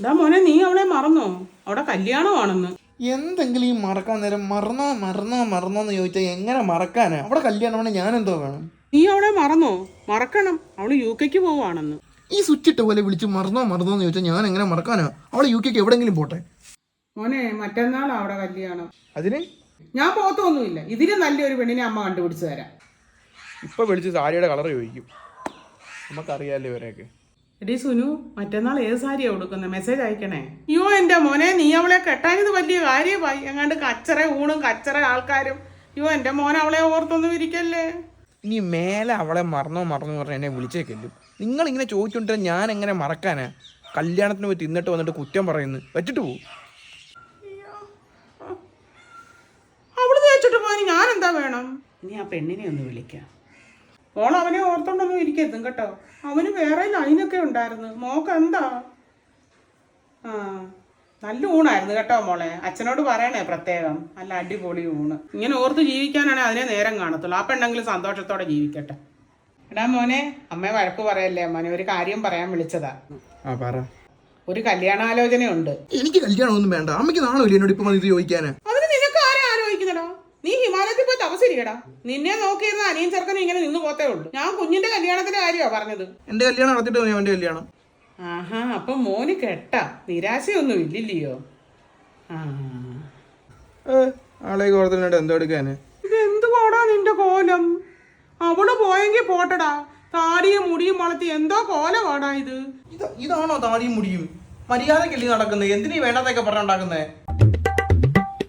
എടാ മോനെ നീ അവളെ മറന്നോ? അവിടെ കല്യാണമാണെന്ന്. എന്തെങ്കിലും ഈ മറക്കാൻ നേരം മറന്നോ മറന്നോ മറന്നോ എന്ന് ചോദിച്ചാൽ എങ്ങനെ മറക്കാനാ? അവിടെ കല്യാണമാണ് ഞാൻ എന്തോ വേണം? നീ അവളെ മറന്നോ? മറക്കണം. അവൾ യു കെക്ക് പോവാണെന്ന്. ഈ സ്വിച്ച് ഇട്ട പോലെ വിളിച്ച് മറന്നോ മറന്നോ എന്ന് ചോദിച്ചാൽ ഞാൻ എങ്ങനെ മറക്കാനാ? അവളെ യു കെക്ക് എവിടെങ്കിലും പോട്ടെ. മോനെ മറ്റന്നാളാ അവിടെ കല്യാണം. അതിന്? ഞാൻ പോത്തൊന്നുമില്ല. ഇതിന് നല്ലൊരു പെണ്ണിനെ അമ്മ കണ്ടുപിടിച്ചു തരാം. ഇപ്പൊ വിളിച്ച് സാരിയുടെ കളർ ചോദിക്കും. നമുക്കറിയാലോ ഇവരെയൊക്കെ. എടീ സുനു മറ്റന്നാൾ ഏത് സാരിയാണ് കൊടുക്കുന്നത് മെസ്സേജ് അയക്കണേ. അയ്യോ എന്റെ മോനെ നീ അവളെ കെട്ടാനിത് വലിയ കാര്യമായി. എങ്ങാണ്ട് കച്ചറ ഊണും കച്ചറ ആൾക്കാരും. അയ്യോ എന്റെ മോൻ അവളെ ഓർത്തൊന്നും ഇരിക്കല്ലേ? ഇനി മേലെ അവളെ മറന്നോ മറന്നോ പറഞ്ഞ് എന്നെ വിളിച്ചേക്കല്ലും നിങ്ങൾ ഇങ്ങനെ ചോദിച്ചോണ്ട് ഞാൻ എങ്ങനെ മറക്കാനാ? കല്യാണത്തിന് പോയി തിന്നിട്ട് വന്നിട്ട് കുറ്റം പറയുന്നു. വെച്ചിട്ട് പോകും അവൾ തേച്ചിട്ട് പോയി ഞാൻ എന്താ വേണം? ഇനി ആ പെണ്ണിനെ ഒന്ന് വിളിക്കാം. മോൾ അവനെ ഓർത്തോണ്ടൊന്നും ഇരിക്കരുതും കേട്ടോ. അവന് വേറെ ലൈനൊക്കെ ഉണ്ടായിരുന്നു. മോക്ക് എന്താ? ആ നല്ല ഊണായിരുന്നു കേട്ടോ മോളെ. അച്ഛനോട് പറയണേ പ്രത്യേകം. നല്ല അടിപൊളി ഊണ്. ഇങ്ങനെ ഓർത്ത് ജീവിക്കാനാണെ അതിനെ നേരം കാണത്തുള്ളൂ. ആ പെണ്ണെങ്കിലും സന്തോഷത്തോടെ ജീവിക്കട്ടെ. എടാ മോനെ അമ്മ വഴക്ക് പറയല്ലേ? മോനെ ഒരു കാര്യം പറയാൻ വിളിച്ചതാ. ആ പറ. ഒരു കല്യാണാലോചനയുണ്ട്. എനിക്ക് കല്യാണമൊന്നും വേണ്ട. അമ്മയ്ക്ക് നാളെ എന്നോട് ഇപ്പൊ ഇത് ചോദിക്കാനാ അതിന് നിനക്ക് ആരാ ആലോചിക്കുന്നടാ നീ തപസിരിക്കടാ നിന്നെ നോക്കിയിരുന്ന അനിയൻ ചെറുക്കനും ഇങ്ങനെ നിന്ന് പോത്തേ ഉള്ളൂ. ഞാൻ കുഞ്ഞിന്റെ കല്യാണത്തിന്റെ കാര്യമാ പറഞ്ഞത്. എന്റെ കല്യാണം നടത്തിട്ട് അവന്റെ കല്യാണം. ആഹാ അപ്പൊ മോന് കെട്ട. നിരാശയൊന്നും ഇല്ലില്ലയോ? ആ. ആളെ കോർത്തിനോട് എന്തോ എടുക്കാന്? നിന്റെ കോലം? അവൾ പോയെങ്കിൽ പോട്ടടാ. താടിയും മുടിയും വളർത്തി എന്തോ കോലമാടാ ഇത്. ഇതാണോ താടിയും മുടിയും? മര്യാദക്കല്ലേ നടക്കുന്നത്? എന്തിനീ വേണ്ടാതൊക്കെ പറഞ്ഞുണ്ടാക്കുന്നേ?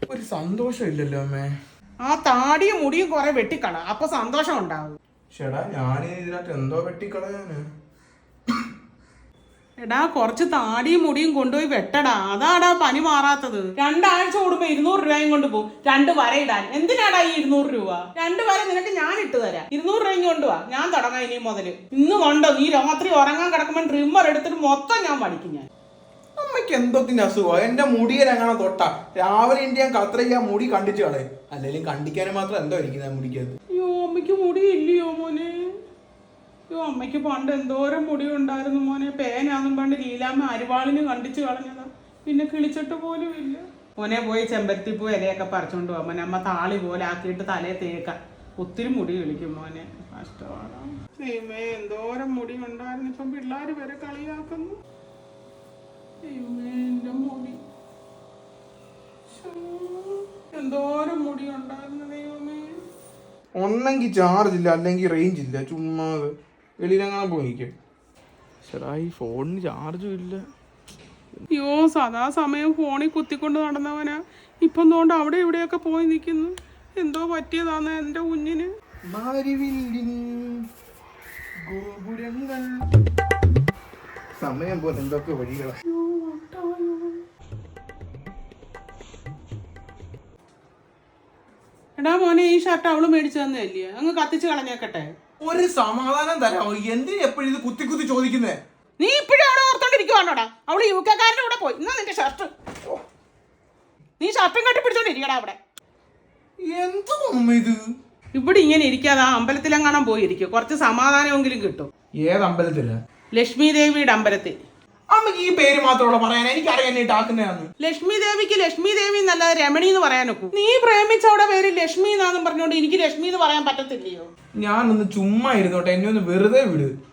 ഒരു സന്തോഷം ഇല്ലല്ലോ അമ്മേ. ആ താടിയും മുടിയും കുറെ വെട്ടിക്കള. അപ്പൊ സന്തോഷം ഉണ്ടാവും ചേടാ ഞാൻ ഇതിനകത്ത് എന്തോ വെട്ടിക്കളയാന് എടാ കുറച്ച് താടിയും മുടിയും കൊണ്ടുപോയി വെട്ടടാ. അതാടാ പനി മാറാത്തത്. രണ്ടാഴ്ച കൂടുമ്പോ ഇരുന്നൂറ് രൂപയും കൊണ്ട് പോകും രണ്ട് വര ഇടാൻ. എന്തിനാടാ ഈ ഇരുന്നൂറ് രൂപ? രണ്ട് വര നിനക്ക് ഞാൻ ഇട്ട് തരാം. ഇരുന്നൂറ് രൂപയും കൊണ്ടുവാ ഞാൻ തുടങ്ങാം ഇനി മുതൽ. ഇന്ന് കൊണ്ടോ? നീ രാത്രി ഉറങ്ങാൻ കിടക്കുമ്പോൾ ട്രിമ്മർ എടുത്തിട്ട് മൊത്തം ഞാൻ പഠിക്കും ഞാൻ. അമ്മയ്ക്ക് എന്തോത്തിന്റെ അസുഖം? എന്റെ മുടിയിലെങ്ങനെ തൊട്ട. രാവിലെ ഇന്ത്യ ഞാൻ കത്രയ്ക്ക് മുടി കണ്ടിച്ചു കളയും. അല്ലെങ്കിലും കണ്ടിക്കാനും മാത്രം എന്തോ ഇരിക്കുന്ന ആ മുടിക്കകത്ത്. അയ്യോ അമ്മയ്ക്ക് മുടി ഇല്ലയോ മോനെ? അയ്യോ അമ്മയ്ക്ക് പണ്ട് എന്തോരം മുടി ഉണ്ടായിരുന്നു മോനെ. പേനാന്നും പണ്ട് ലീലാമ്മ അരിവാളിന് കണ്ടിച്ചു കളഞ്ഞതാ. പിന്നെ കിളിച്ചിട്ട് പോലും ഇല്ല. മോനെ പോയി ചെമ്പരത്തിപ്പൂ ഇലയൊക്കെ പറിച്ചോണ്ട് പോവാ മോനെ അമ്മ താളി പോലെ ആക്കിയിട്ട് തലയെ തേക്ക. ഒത്തിരി മുടി കിളിക്കും മോനെ. കഷ്ടമാണ് ദൈവമേ എന്തോരം മുടി ഉണ്ടായിരുന്നു. ഇപ്പം പിള്ളേർ വരെ കളിയാക്കുന്നു. ദൈവമേ എന്റെ മുടി. എന്തോരം മുടി ഉണ്ടായിരുന്നു ദൈവമേ. ഒന്നെങ്കിൽ ചാർജ് ഇല്ല അല്ലെങ്കിൽ റേഞ്ച് ഇല്ല ചുമ്മാ വെളിയിലെങ്ങനെ പോയി നിൽക്കും ചേടാ ഈ ഫോണിന് ചാർജും ഇല്ല. അയ്യോ സദാ സമയം ഫോണിൽ കുത്തിക്കൊണ്ട് നടന്നവനാ. ഇപ്പം തോണ്ട് അവിടെ ഇവിടെയൊക്കെ പോയി നിൽക്കുന്നു എന്തോ പറ്റിയതാന്ന് എന്റെ കുഞ്ഞിന്. സമയം പോലെ എന്തൊക്കെ വഴികളാ. എടാ മോനെ ഈ ഷർട്ട് അവൾ മേടിച്ചു തന്നതല്ലേ? അങ്ങ് കത്തിച്ച് കളഞ്ഞേക്കട്ടെ. ഒരു സമാധാനം തരാമോ എന്തിനു എപ്പോഴും ഇത് കുത്തി കുത്തി ചോദിക്കുന്നേ? നീ ഇപ്പോഴും അവിടെ ഓർത്തോണ്ടിരിക്കുവാണോടാ? അവൾ യു കെക്കാരന്റെ കൂടെ പോയി. എന്നാ നിന്റെ ഷർട്ട് നീ ഷർട്ടും കെട്ടി പിടിച്ചോണ്ടിരിക്കടാ അവിടെ. എന്തോ ഇത്? ഇവിടെ ഇങ്ങനെ ഇരിക്കാതെ ആ അമ്പലത്തിലെങ്ങാണം പോയിരിക്കും. കുറച്ച് സമാധാനമെങ്കിലും കിട്ടും. ഏത് അമ്പലത്തിൽ? ലക്ഷ്മി ദേവിയുടെ അമ്പലത്തിൽ. അമ്മയ്ക്ക് ഈ പേര് മാത്രമുള്ള പറയാൻ. എനിക്കറിയാൻ ഈ ടാക്കുന്നതാന്ന്. ലക്ഷ്മി ദേവിക്ക് ലക്ഷ്മി ദേവി എന്നല്ല രമണി എന്ന് പറയാനൊക്കൂ നീ പ്രേമിച്ചവിടെ പേര് ലക്ഷ്മി എന്നാന്നും പറഞ്ഞുകൊണ്ട് എനിക്ക് ലക്ഷ്മി എന്ന് പറയാൻ പറ്റത്തില്ലയോ? ഞാനൊന്ന് ചുമ്മാ ഇരുന്നോട്ടെ. എന്നെ ഒന്ന് വെറുതെ വിട്.